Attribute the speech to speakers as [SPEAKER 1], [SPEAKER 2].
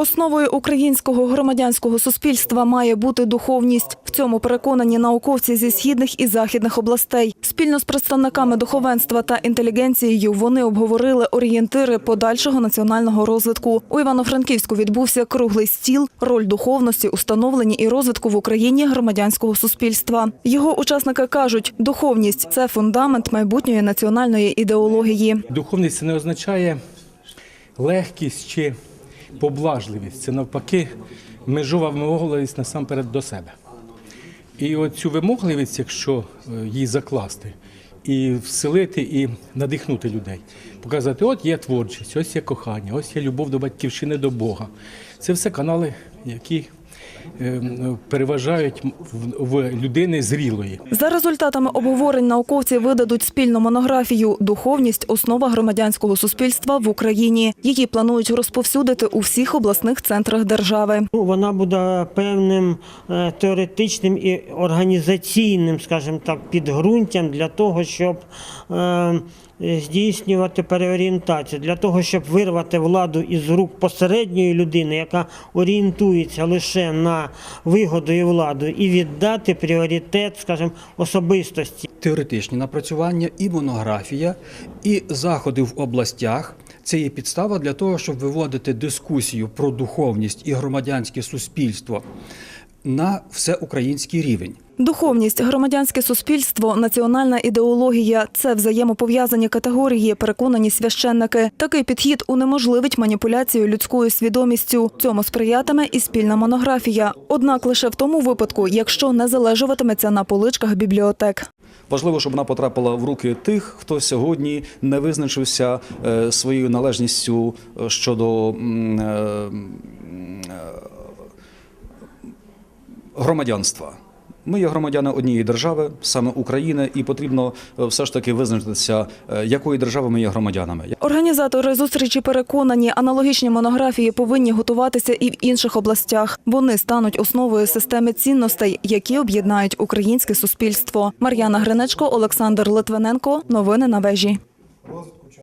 [SPEAKER 1] Основою українського громадянського суспільства має бути духовність. В цьому переконані науковці зі східних і західних областей. Спільно з представниками духовенства та інтелігенцією вони обговорили орієнтири подальшого національного розвитку. У Івано-Франківську відбувся круглий стіл, роль духовності у і розвитку в Україні громадянського суспільства. Його учасники кажуть, духовність це фундамент майбутньої національної ідеології.
[SPEAKER 2] Духовність це не означає легкість чи поблажливість. Це навпаки межова вимогливість насамперед до себе. І оцю вимогливість, якщо е, її закласти, і вселити, і надихнути людей, показати, от є творчість, ось є кохання, ось є любов до батьківщини, до Бога. Це все канали, які переважають в- в людини зрілої.
[SPEAKER 1] За результатами обговорень науковці видадуть спільну монографію Духовність основа громадянського суспільства в Україні. Її планують розповсюдити у всіх обласних центрах держави.
[SPEAKER 3] Ну, Вона буде певним е, теоретичним і організаційним, скажімо так, підґрунтям для того, щоб е, здійснювати переорієнтацію, для того, щоб вирвати владу із рук посередньої людини, яка орієнтується лише на вигоду і владу, і віддати пріоритет, скажімо, особистості.
[SPEAKER 4] теоретичні напрацювання, і монографія, і заходи в областях. Це є підстава для того, щоб виводити дискусію про духовність і громадянське суспільство на всеукраїнський рівень.
[SPEAKER 1] Духовність, громадянське суспільство, національна ідеологія це взаємопов'язані категорії, переконані священники. Такий підхід унеможливить маніпуляцію людською свідомістю. Цьому сприятиме і спільна монографія. Однак лише в тому випадку, якщо не залежуватиметься на поличках бібліотек.
[SPEAKER 5] Важливо, щоб вона потрапила в руки тих, хто сьогодні не визначився е, своєю належністю е, щодо громадянства. Ми є громадяни однієї держави, саме України, і потрібно е, все ж таки визначитися, е, якої держави ми є громадянами.
[SPEAKER 1] Організатори зустрічі переконані, аналогічні монографії повинні готуватися і в інших областях. Вони стануть основою системи цінностей, які об'єднають українське суспільство. Мар'яна Гринечко, Олександр Литвиненко. Новини на вежі.